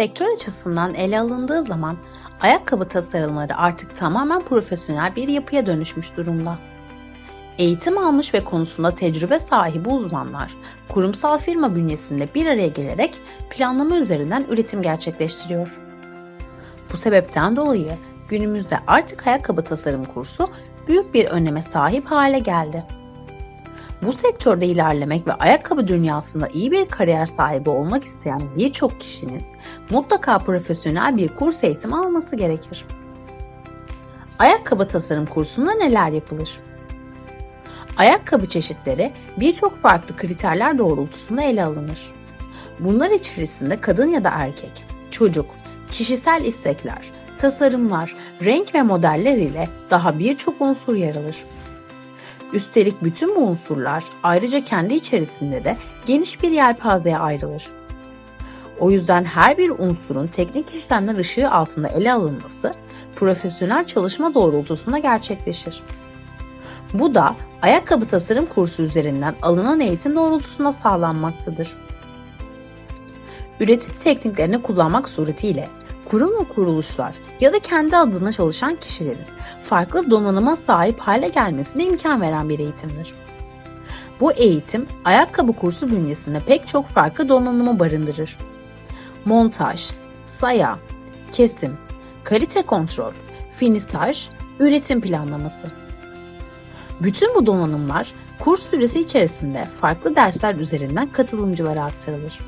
Sektör açısından ele alındığı zaman ayakkabı tasarımları artık tamamen profesyonel bir yapıya dönüşmüş durumda. Eğitim almış ve konusunda tecrübe sahibi uzmanlar kurumsal firma bünyesinde bir araya gelerek planlama üzerinden üretim gerçekleştiriyor. Bu sebepten dolayı günümüzde artık ayakkabı tasarım kursu büyük bir öneme sahip hale geldi. Bu sektörde ilerlemek ve ayakkabı dünyasında iyi bir kariyer sahibi olmak isteyen birçok kişinin mutlaka profesyonel bir kurs eğitimi alması gerekir. Ayakkabı tasarım kursunda neler yapılır? Ayakkabı çeşitleri birçok farklı kriterler doğrultusunda ele alınır. Bunlar içerisinde kadın ya da erkek, çocuk, kişisel istekler, tasarımlar, renk ve modeller ile daha birçok unsur yer alır. Üstelik bütün bu unsurlar ayrıca kendi içerisinde de geniş bir yelpazeye ayrılır. O yüzden her bir unsurun teknik işlemler ışığı altında ele alınması profesyonel çalışma doğrultusunda gerçekleşir. Bu da ayakkabı tasarım kursu üzerinden alınan eğitim doğrultusunda sağlanmaktadır. Üretim tekniklerini kullanmak suretiyle kurum ve kuruluşlar ya da kendi adına çalışan kişilerin farklı donanıma sahip hale gelmesine imkan veren bir eğitimdir. Bu eğitim ayakkabı kursu bünyesinde pek çok farklı donanımı barındırır. Montaj, saya, kesim, kalite kontrol, finisaj, üretim planlaması. Bütün bu donanımlar kurs süresi içerisinde farklı dersler üzerinden katılımcılara aktarılır.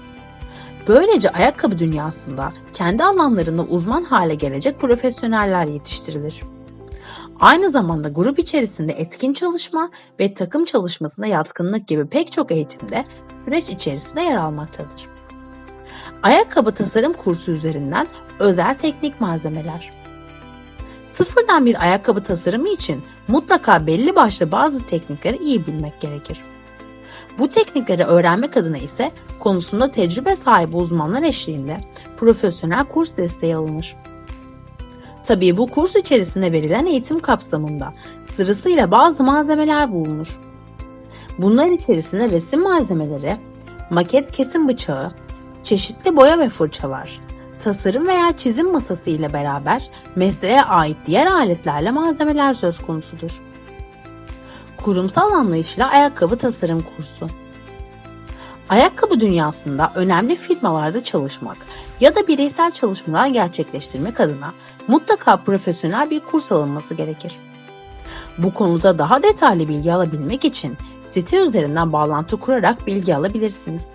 Böylece ayakkabı dünyasında kendi alanlarında uzman hale gelecek profesyoneller yetiştirilir. Aynı zamanda grup içerisinde etkin çalışma ve takım çalışmasına yatkınlık gibi pek çok eğitimde süreç içerisinde yer almaktadır. Ayakkabı tasarım kursu üzerinden özel teknik malzemeler. Sıfırdan bir ayakkabı tasarımı için mutlaka belli başlı bazı teknikleri iyi bilmek gerekir. Bu teknikleri öğrenmek adına ise konusunda tecrübe sahibi uzmanlar eşliğinde profesyonel kurs desteği alınır. Tabii bu kurs içerisinde verilen eğitim kapsamında sırasıyla bazı malzemeler bulunur. Bunlar içerisinde resim malzemeleri, maket kesim bıçağı, çeşitli boya ve fırçalar, tasarım veya çizim masası ile beraber mesleğe ait diğer aletlerle malzemeler söz konusudur. Kurumsal anlayışla ayakkabı tasarım kursu. Ayakkabı dünyasında önemli firmalarda çalışmak ya da bireysel çalışmalar gerçekleştirmek adına mutlaka profesyonel bir kurs alınması gerekir. Bu konuda daha detaylı bilgi alabilmek için site üzerinden bağlantı kurarak bilgi alabilirsiniz.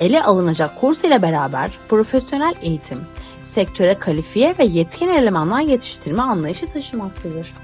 Ele alınacak kurs ile beraber profesyonel eğitim, sektöre kalifiye ve yetkin elemanlar yetiştirme anlayışı taşımaktadır.